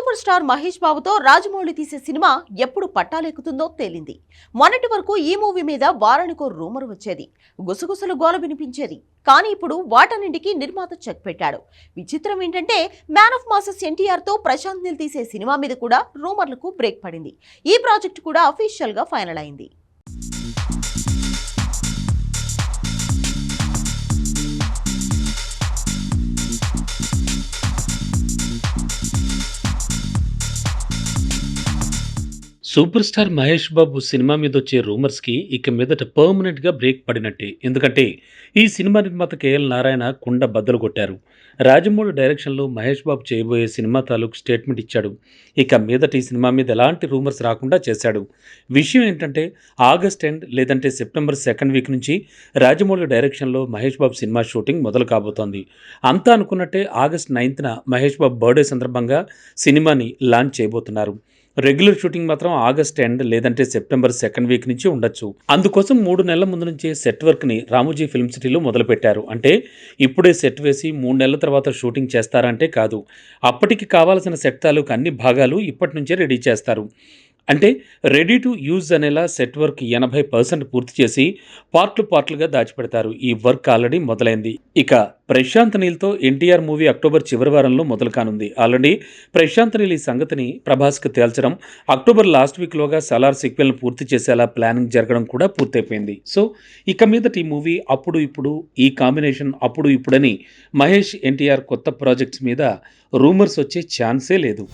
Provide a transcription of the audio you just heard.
Super star Mahesh బాబుతో రాజమౌళి తీసే cinema ఎప్పుడు పట్టాలెక్కుతుందో తేలింది. మొన్నటి వరకు ఈ మూవీ మీద వారానికో రూమర్ వచ్చేది. గుసగుసలు గోల వినిపించేది. కానీ ఇప్పుడు వాటన్నింటికి నిర్మాత చెక్ పెట్టాడు. విచిత్రం ఏంటంటే మ్యాన్ ఆఫ్ మాసెస్ ఎన్టీఆర్తో ప్రశాంత్ నిల్ తీసే సినిమా మీద కూడా రూమర్లకు బ్రేక్ పడింది. ఈ ప్రాజెక్ట్ కూడా అఫీషియల్గా ఫైనల్ అయింది సూపర్ స్టార్ మహేష్ బాబు సినిమా మీద వచ్చే రూమర్స్కి ఇక మీదట పర్మనెంట్గా బ్రేక్ పడినట్టే. ఎందుకంటే ఈ సినిమా నిర్మాత కేఎల్ నారాయణ కుండ బద్దలు కొట్టారు. రాజమౌళి డైరెక్షన్లో మహేష్ బాబు చేయబోయే సినిమా తాలూకు స్టేట్మెంట్ ఇచ్చాడు. ఇక మీదట ఈ సినిమా మీద ఎలాంటి రూమర్స్ రాకుండా చేశాడు. విషయం ఏంటంటే ఆగస్ట్ ఎండ్ లేదంటే సెప్టెంబర్ సెకండ్ వీక్ నుంచి రాజమౌళి డైరెక్షన్లో మహేష్ బాబు సినిమా షూటింగ్ మొదలు కాబోతోంది. అంతా అనుకున్నట్టే ఆగస్ట్ నైన్త్న మహేష్ బాబు బర్త్డే సందర్భంగా సినిమాని లాంచ్ చేయబోతున్నారు. రెగ్యులర్ షూటింగ్ మాత్రం ఆగస్ట్ ఎండ్ లేదంటే సెప్టెంబర్ సెకండ్ వీక్ నుంచి ఉండొచ్చు. అందుకోసం మూడు నెలల ముందు నుంచే సెట్ వర్క్ని రామోజీ ఫిల్మ్ సిటీలో మొదలుపెట్టారు. అంటే ఇప్పుడే సెట్ వేసి మూడు నెలల తర్వాత షూటింగ్ చేస్తారంటే కాదు. అప్పటికి కావాల్సిన సెట్ తాలూకు అన్ని భాగాలు ఇప్పటి నుంచే రెడీ చేస్తారు. అంటే రెడీ టు యూజ్ అనేలా సెట్ వర్క్ ఎనభై పర్సెంట్ పూర్తి చేసి పార్ట్లు పార్ట్లుగా దాచిపెడతారు. ఈ వర్క్ ఆల్రెడీ మొదలైంది. ఇక ప్రశాంత్ నీల్తో ఎన్టీఆర్ మూవీ అక్టోబర్ చివరి వారంలో మొదలు కానుంది. ఆల్రెడీ ప్రశాంత్ నీల్ ఈ సంగతిని ప్రభాస్కి తేల్చడం అక్టోబర్ లాస్ట్ వీక్లోగా సలార్ సిక్వెల్ను పూర్తి చేసేలా ప్లానింగ్ జరగడం కూడా పూర్తయిపోయింది. సో ఇక మీదట ఈ మూవీ అప్పుడు ఇప్పుడు ఈ కాంబినేషన్ అప్పుడు ఇప్పుడని మహేష్ ఎన్టీఆర్ కొత్త ప్రాజెక్ట్స్ మీద రూమర్స్ వచ్చే ఛాన్సే లేదు.